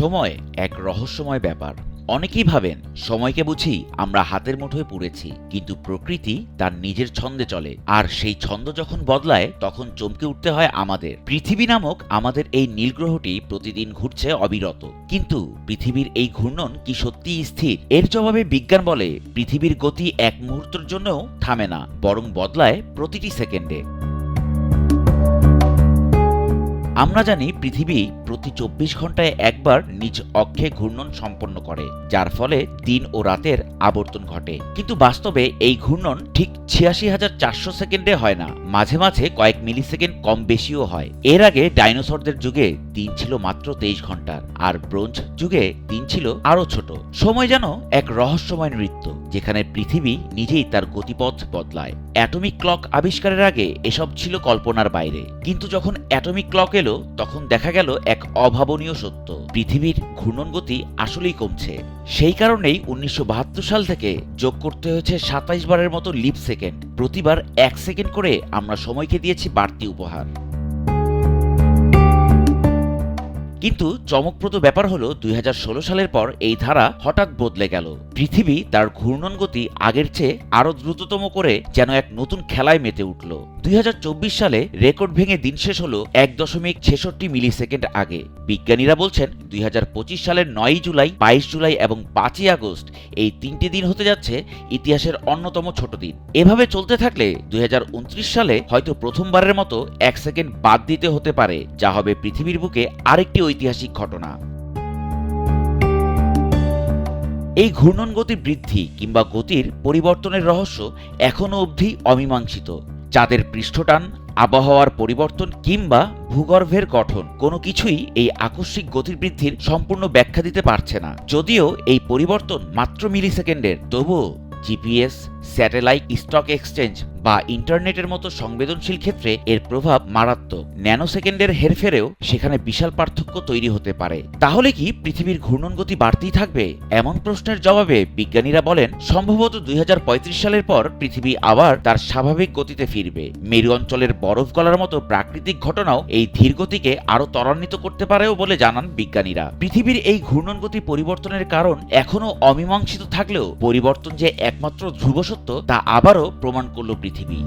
সময় এক রহস্যময় ব্যাপার। অনেকেই ভাবেন, সময়কে বুঝি আমরা হাতের মুঠোয় পুড়েছি, কিন্তু প্রকৃতি তার নিজের ছন্দে চলে। আর সেই ছন্দ যখন বদলায়, তখন চমকে উঠতে হয় আমাদের। পৃথিবী নামক আমাদের এই নীলগ্রহটি প্রতিদিন ঘুরছে অবিরত। কিন্তু পৃথিবীর এই ঘূর্ণন কি সত্যিই স্থির? এর জবাবে বিজ্ঞান বলে, পৃথিবীর গতি এক মুহূর্তের জন্যও থামে না, বরং বদলায় প্রতিটি সেকেন্ডে। আমরা জানি পৃথিবী প্রতি চব্বিশ ঘন্টায় একবার নিজ অক্ষে ঘূর্ণন সম্পন্ন করে, যার ফলে দিন ও রাতের আবর্তন ঘটে। কিন্তু বাস্তবে এই ঘূর্ণন ঠিক ছিয়াশি হাজার চারশো সেকেন্ডে হয় না, মাঝে মাঝে কয়েক মিলি সেকেন্ড কম বেশিও হয়। এর আগে ডাইনোসরদের যুগে দিন ছিল মাত্র তেইশ ঘণ্টার আর ব্রোঞ্জ যুগে দিন ছিল আরও ছোট। সময় যেন এক রহস্যময় নৃত্য, যেখানে পৃথিবী নিজেই তার গতিপথ বদলায়। অ্যাটমিক ক্লক আবিষ্কারের আগে এসব ছিল কল্পনার বাইরে। কিন্তু যখন অ্যাটমিক ক্লক এলো তখন দেখা গেল এক অভাবনীয় সত্য। পৃথিবীর ঘূর্ণন গতি আসলেই কমছে। সেই কারণেই উনিশশো বাহাত্তর সাল থেকে যোগ করতে হয়েছে সাতাইশ বারের মতো লিপ সেকেন্ড প্রতিবার এক সেকেন্ড করে আমরা সময়কে দিয়েছি বাড়তি উপহার। কিন্তু চমকপ্রদ ব্যাপার হলো দুই হাজার ষোলো সালের পর এই ধারা হঠাৎ বদলে গেল। পৃথিবী তার ঘূর্ণন গতি আগের চেয়ে আরও দ্রুততম করে যেন এক নতুন খেলায় মেতে উঠল। দুই হাজার চব্বিশ সালে রেকর্ড ভেঙে দিন শেষ হলো এক দশমিক ছেষট্টি মিলি সেকেন্ড আগে। বিজ্ঞানীরা বলছেন, দুই সালের নয়ই জুলাই, বাইশ জুলাই এবং পাঁচই আগস্ট এই তিনটি দিন হতে যাচ্ছে ইতিহাসের অন্যতম ছোট দিন। এভাবে চলতে থাকলে দুই হাজার উনত্রিশ সালে হয়তো প্রথমবারের মতো এক সেকেন্ড বাদ দিতে হতে পারে, যা হবে পৃথিবীর বুকে আরেকটি ঐতিহাসিক ঘটনা। এই ঘূর্ণন গতি বৃদ্ধি কিংবা গতির পরিবর্তনের রহস্য এখনও অবধি অমীমাংসিত। চাঁদের পৃষ্ঠটান, আবহাওয়ার পরিবর্তন কিংবা ভূগর্ভের গঠন কোনো কিছুই এই আকস্মিক গতির বৃদ্ধির সম্পূর্ণ ব্যাখ্যা দিতে পারছে না। যদিও এই পরিবর্তন মাত্র মিলি সেকেন্ডের তবুও জিপিএস স্যাটেলাইট, স্টক এক্সচেঞ্জ বা ইন্টারনেটের মতো সংবেদনশীল ক্ষেত্রে এর প্রভাব মারাত্মক। ন্যানো সেকেন্ডের হেরফেরেও সেখানে বিশাল পার্থক্য তৈরি হতে পারে। তাহলে কি পৃথিবীর ঘূর্ণন গতি বাড়তেই থাকবে? এমন প্রশ্নের জবাবে বিজ্ঞানীরা বলেন, সম্ভবত দুই হাজার পঁয়ত্রিশ সালের পর পৃথিবী আবার তার স্বাভাবিক গতিতে ফিরবে। মেরু অঞ্চলের বরফ গলার মতো প্রাকৃতিক ঘটনাও এই ধীর গতিকে আরও ত্বরান্বিত করতে পারেও বলে জানান বিজ্ঞানীরা। পৃথিবীর এই ঘূর্ণন গতি পরিবর্তনের কারণ এখনও অমীমাংসিত থাকলেও পরিবর্তন যে একমাত্র ধ্রুব সত্য তা আবারও প্রমাণ করল পৃথিবী।